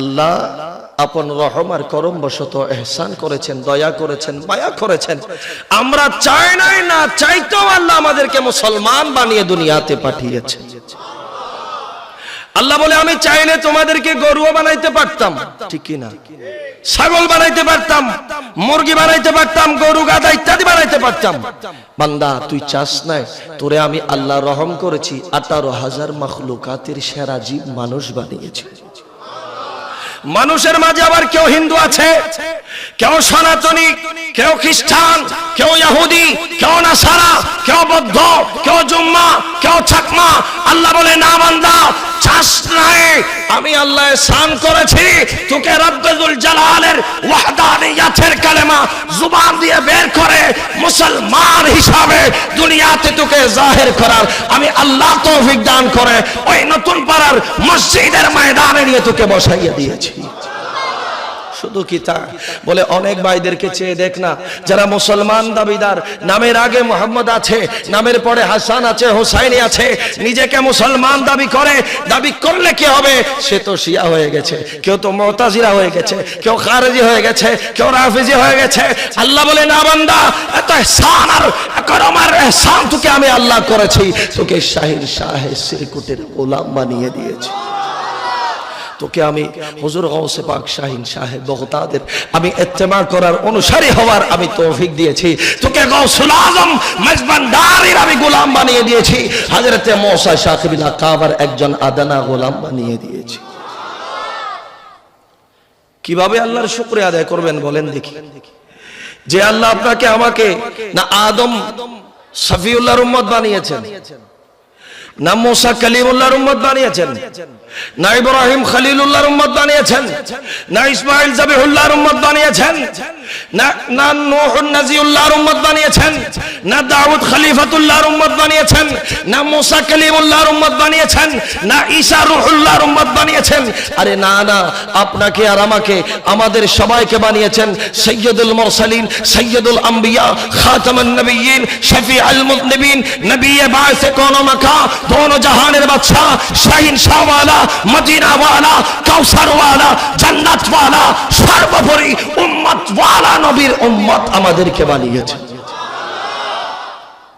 আল্লাহ আপন রহম আর করম বশত এহসান করেছেন, দয়া করেছেন, মায়া করেছেন। আমরা চাই নাই, না চাইতেও আল্লাহ আমাদেরকে মুসলমান বানিয়ে দুনিয়াতে পাঠিয়েছেন আল্লাহ বলে, আমি চাইলে তোমাদেরকে গরুও বানাইতে পারতাম। ঠিক না? ছাগল বানাইতে পারতাম, মুরগি বানাইতে পারতাম, গরু গাদা ইত্যাদি বানাইতে পারতাম। বান্দা, তুই চাস নাই? তোরে আমি আল্লাহ রহম করেছি, আঠারো হাজার মখলুকাতের সেরা জীব মানুষ বানিয়েছি। মানুষের মাঝে আবার কেউ হিন্দু আছে, কেউ সনাতনী, কেউ খ্রিস্টান, কেউ ইহুদি কেউ না নাসারা, কেউ বৌদ্ধ, কেউ জুম্মা কেউ ছাকমা। আল্লাহ বলে, না বান্দা চাস নাই। আমি আল্লাহ সান করেছি। তোকে রব্বুল জালালের ওয়াহদানিয়াতের কালেমা জুবান দিয়ে বের করে মুসলমান হিসাবে দুনিয়াতে তোকে জাহির করার। আমি আল্লাহ তৌফিক দান করে ওই নতুন পাড়ার মসজিদের ময়দানে নিয়ে তোকে বসাইয়া দিয়েছি। শুধু কি তা বলে অনেক ভাইদেরকে চেয়ে দেখ না। যারা মুসলমান দাবিদার, নামের আগে মোহাম্মদ আছে, নামের পরে হাসান আছে, হোসাইনি আছে, নিজেকে মুসলমান দাবি করে, দাবি করলে কি হবে? সে তো শিয়া হয়ে গেছে, কেউ তো মতাজিরা হয়ে গেছে, কেউ খারেজি হয়ে গেছে, কেউ রাফিজি হয়ে গেছে। আল্লাহ বলে, না বান্দা, এত এহসান আর করমার এহসান তোকে আমি আল্লাহ করেছি, তোকে শাহির শাহে শ্রীকুটের গোলাম বানিয়ে দিয়েছি। তোকে আমি হুজুর গৌসে পাক শাহিন সাহেব বগতাদের আমি ইত্তেমা করার অনুসারী হওয়ার আমি তৌফিক দিয়েছি। তোকে গৌসুল আজম মেজবান্ডারির আমি গোলাম বানিয়ে দিয়েছি। হযরতে মৌসা শাকিবিলা কাবার একজন আদানা গোলাম বানিয়ে দিয়েছি। কীভাবে আল্লাহর শুকরিয়া আদায় করবেন বলেন দেখি। যে আল্লাহ আপনাকে আমাকে না আদম সফিউল্লাহর উম্মত বানিয়েছেন। না মোসা কালিমুল্লাহর উম্মত বানিয়েছেন। না ইব্রাহিম খলিলুল্লাহর উম্মত বানিয়েছেন। না ইসমাইল জাবিহুল্লাহর উম্মত বানিয়েছেন। না না নূহ নাজিউল্লাহর উম্মত বানিয়েছেন। না দাউদ খলিফাতুল্লাহর উম্মত বানিয়েছেন। না মুসা কালিমুল্লাহর উম্মত বানিয়েছেন। না ঈসা রূহুল্লাহর উম্মত বানিয়েছেন। আরে না না, আপনাকে আর আমাকে, আমাদের সবাইকে বানিয়েছেন সৈয়দুল মুরসালিন সৈয়দুল আম্বিয়া, খাতামুন নবিয়্যিন শফিউল মুযনিবিন নবী বায়সে কোন মাকা দোনো জাহানের বাচ্চা শাহিন শাহওয়ালা, মদিনাওয়ালা কৌসারওয়ালা জান্নাতওয়ালা, সর্বোপরি উম্মতওয়ালা নবীর উম্মত আমাদেরকে বানিয়েছে।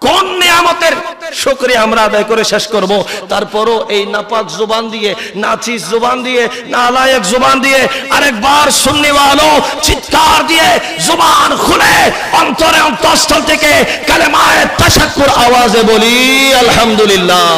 কোন নিয়ামতের? শুক্রিয়া আমরা আদায় করে শেষ করব। তারপরও এই নাপাক জুবান দিয়ে, নাচিস জুবান দিয়ে, নালায়ক জুবান দিয়ে, আরেকবার শুননি শুননিওয়ালো চিৎকার দিয়ে জুবান খুলে অন্তরে অন্তঃস্থল থেকে কালেমা আওয়াজে বলি আলহামদুলিল্লাহ।